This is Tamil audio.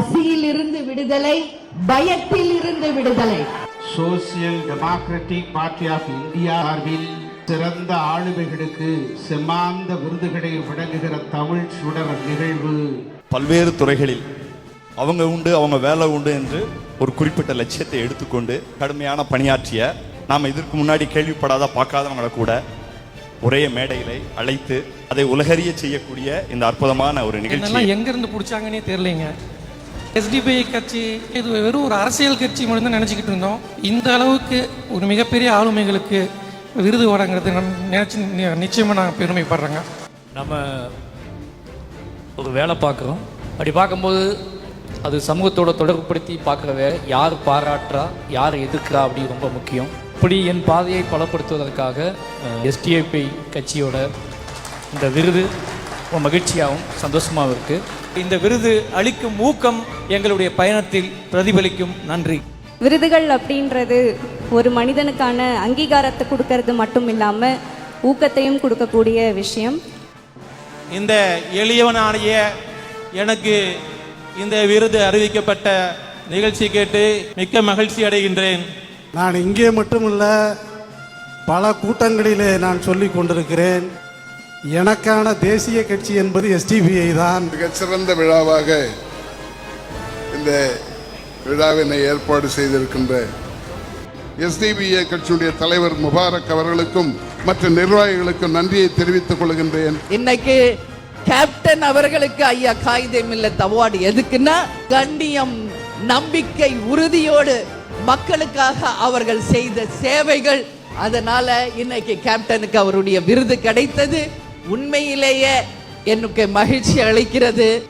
பசியில் இருந்து விடுதலை பயத்தில் இருந்து விடுதலை. Social democratic party of India சார்பில் சிறந்த ஆளுமைகளுக்கு செம்மாந்த விருதுகளை வழங்குகிற தமிழ் சுடர் நிகழ்வு. பல்வேறு துறைகளில் அவங்க உண்டு அவங்க வேலை உண்டு என்று ஒரு குறிப்பிட்ட லட்சியத்தை எடுத்துக்கொண்டு கடுமையான பணியாற்றிய நாம் இதற்கு முன்னாடி கேள்விப்படாத பார்க்காதவங்களை கூட ஒரே மேடையிலே அழைத்து அதை உலகறிய செய்யக்கூடிய இந்த அற்புதமான ஒரு நிகழ்ச்சி என்னெல்லாம் எங்கேருந்து பிடிச்சாங்கன்னே தெரியலைங்க. எஸ்டிபிஐ கட்சி இது வெறும் ஒரு அரசியல் கட்சி மட்டும் தான் நினச்சிக்கிட்டு இருந்தோம். இந்த அளவுக்கு ஒரு மிகப்பெரிய ஆளுமைகளுக்கு விருது வழங்குறது நான் நினச்சி நிச்சயமாக நான் பெருமைப்படுறேங்க. நம்ம ஒரு வேலை பார்க்குறோம். அப்படி பார்க்கும்போது அது சமூகத்தோட தொடர்புபடுத்தி பார்க்குற யார் பாராட்டுறா யார் எதிர்க்கிறா அப்படி ரொம்ப முக்கியம். இப்படி என் பாதையை பலப்படுத்துவதற்காக எஸ்டிஐபி கட்சியோட இந்த விருது ரொம்ப மகிழ்ச்சியாகவும் சந்தோஷமாகவும் இருக்குது இந்த விருது அளிக்கும் ஊக்கம் எங்களுடைய பயணத்தில் பிரதிபலிக்கும். நன்றி. விருதுகள் அப்படின்றது ஒரு மனிதனுக்கான அங்கீகாரத்தை கொடுக்கறது மட்டும் இல்லாமல் ஊக்கத்தையும் கொடுக்கக்கூடிய விஷயம். இந்த எளியவனாகிய எனக்கு இந்த விருது அறிவிக்கப்பட்ட நிகழ்ச்சி கேட்டு மிக்க மகிழ்ச்சி அடைகின்றேன். நான் இங்கே மட்டுமல்ல பல கூட்டங்களிலே நான் சொல்லிக் கொண்டிருக்கிறேன். எனக்கான தேசிய கட்சி என்பது எஸ்டிபிஐ தான். மிகச்சிறந்த விழாவாக இந்த விழாவினை ஏற்பாடு செய்திருக்கின்ற எஸ்டிபிஏ கட்சியுடைய தலைவர் முபாரக் அவர்களுக்கும் மற்ற நிர்வாகிகளுக்கும் நன்றியை தெரிவித்துக் கொள்கின்றேன். இன்னைக்கு கேப்டன் அவர்களுக்கு ஐயா காகிதே மில்லத் அவார்டு எதுக்குன்னா கண்ணியம் நம்பிக்கை உறுதியோடு மக்களுக்காக அவர்கள் செய்த சேவைகள். அதனால இன்னைக்கு கேப்டனுக்கு அவருடைய விருது கிடைத்தது. உண்மையிலேயே எனக்கு மகிழ்ச்சி அளிக்கிறது.